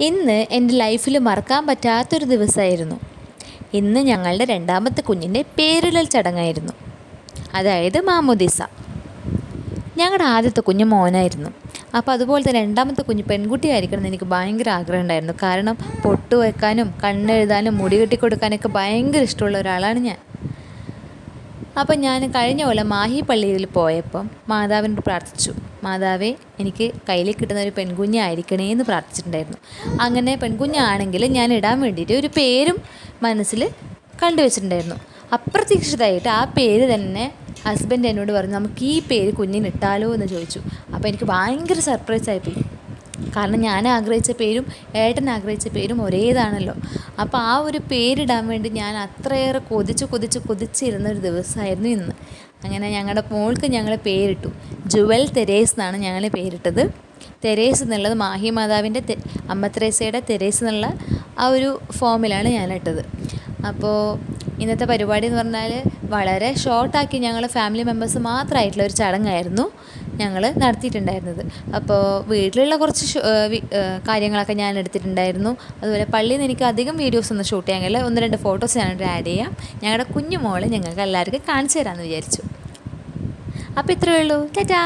ഇന്ന് എന്റെ ലൈഫിൽ മറക്കാൻ പറ്റാത്തൊരു ദിവസമായിരുന്നു. ഇന്ന് ഞങ്ങളുടെ രണ്ടാമത്തെ കുഞ്ഞിന്റെ പേരിടൽ ചടങ്ങായിരുന്നു. അതായത് മാമോദിസ. ഞങ്ങളുടെ ആദ്യത്തെ കുഞ്ഞ് മോനായിരുന്നു. അപ്പോൾ അതുപോലെ തന്നെ രണ്ടാമത്തെ കുഞ്ഞ് പെൺകുട്ടി ആയിരിക്കണം എന്ന് എനിക്ക് ഭയങ്കര ആഗ്രഹം ഉണ്ടായിരുന്നു. കാരണം പൊട്ട് വയ്ക്കാനും കണ്ണെഴുതാനും മുടി കെട്ടിക്കൊടുക്കാനൊക്കെ ഭയങ്കര ഇഷ്ടമുള്ള ഒരാളാണ് ഞാൻ. അപ്പം ഞാൻ കഴിഞ്ഞ പോലെ മാഹി പള്ളിയിൽ പോയപ്പം മാതാവിനോട് പ്രാർത്ഥിച്ചു. മാതാവേ എനിക്ക് കയ്യിൽ കിട്ടുന്ന ഒരു പെൺകുഞ്ഞായിരിക്കണേ എന്ന് പ്രാർത്ഥിച്ചിട്ടുണ്ടായിരുന്നു. അങ്ങനെ പെൺകുഞ്ഞാണെങ്കിൽ ഞാൻ ഇടാൻ വേണ്ടിയിട്ട് ഒരു പേരും മനസ്സിൽ കണ്ടുവച്ചിട്ടുണ്ടായിരുന്നു. അപ്രതീക്ഷിതമായിട്ട് ആ പേര് തന്നെ ഹസ്ബൻഡ് എന്നോട് പറഞ്ഞു നമുക്ക് ഈ പേര് കുഞ്ഞിന് ഇട്ടാലോ എന്ന് ചോദിച്ചു. അപ്പോൾ എനിക്ക് ഭയങ്കര സർപ്രൈസ് ആയിപ്പോയി കാരണം ഞാൻ ആഗ്രഹിച്ച പേരും ഏട്ടൻ ആഗ്രഹിച്ച പേരും ഒരേതാണല്ലോ. അപ്പോൾ ആ ഒരു പേരിടാൻ വേണ്ടി ഞാൻ അത്രയേറെ കൊതിച്ച് കൊതിച്ച് കൊതിച്ചിരുന്ന ഒരു ദിവസമായിരുന്നു ഇന്ന്. അങ്ങനെ ഞങ്ങളുടെ മോൾക്ക് ഞങ്ങൾ പേരിട്ടു. ജുവൽ തെരേസ് എന്നാണ് ഞങ്ങൾ പേരിട്ടത്. തെരേസ് എന്നുള്ളത് മാഹി മാതാവിന്റെ അമ്മ തെരേസയുടെ തെരേസ് എന്നുള്ള ആ ഒരു ഫോമിലാണ് ഞാൻ ഇട്ടത് അപ്പോൾ ഇന്നത്തെ പരിപാടി എന്ന് പറഞ്ഞാൽ വളരെ ഷോർട്ടാക്കി ഞങ്ങൾ ഫാമിലി മെമ്പേഴ്സ് മാത്രമായിട്ടുള്ള ഒരു ചടങ്ങായിരുന്നു. ഞങ്ങൾ നടത്തിയിട്ടുണ്ടായിരുന്നത്. അപ്പോൾ വീട്ടിലുള്ള കുറച്ച് കാര്യങ്ങളൊക്കെ ഞാൻ എടുത്തിട്ടുണ്ടായിരുന്നു. അതുപോലെ പള്ളിയിൽ നിന്ന് എനിക്ക് അധികം വീഡിയോസ് ഒന്നും ഷൂട്ട് ചെയ്യാൻ ഒന്ന് രണ്ട് ഫോട്ടോസ് ഞാനിവിടെ ആഡ് ചെയ്യാം. ഞങ്ങളുടെ കുഞ്ഞു മോളെ ഞങ്ങൾക്ക് എല്ലാവർക്കും കാണിച്ചു തരാമെന്ന് വിചാരിച്ചു. അപ്പോൾ ഇത്രയേ ഉള്ളൂ. ടാറ്റാ.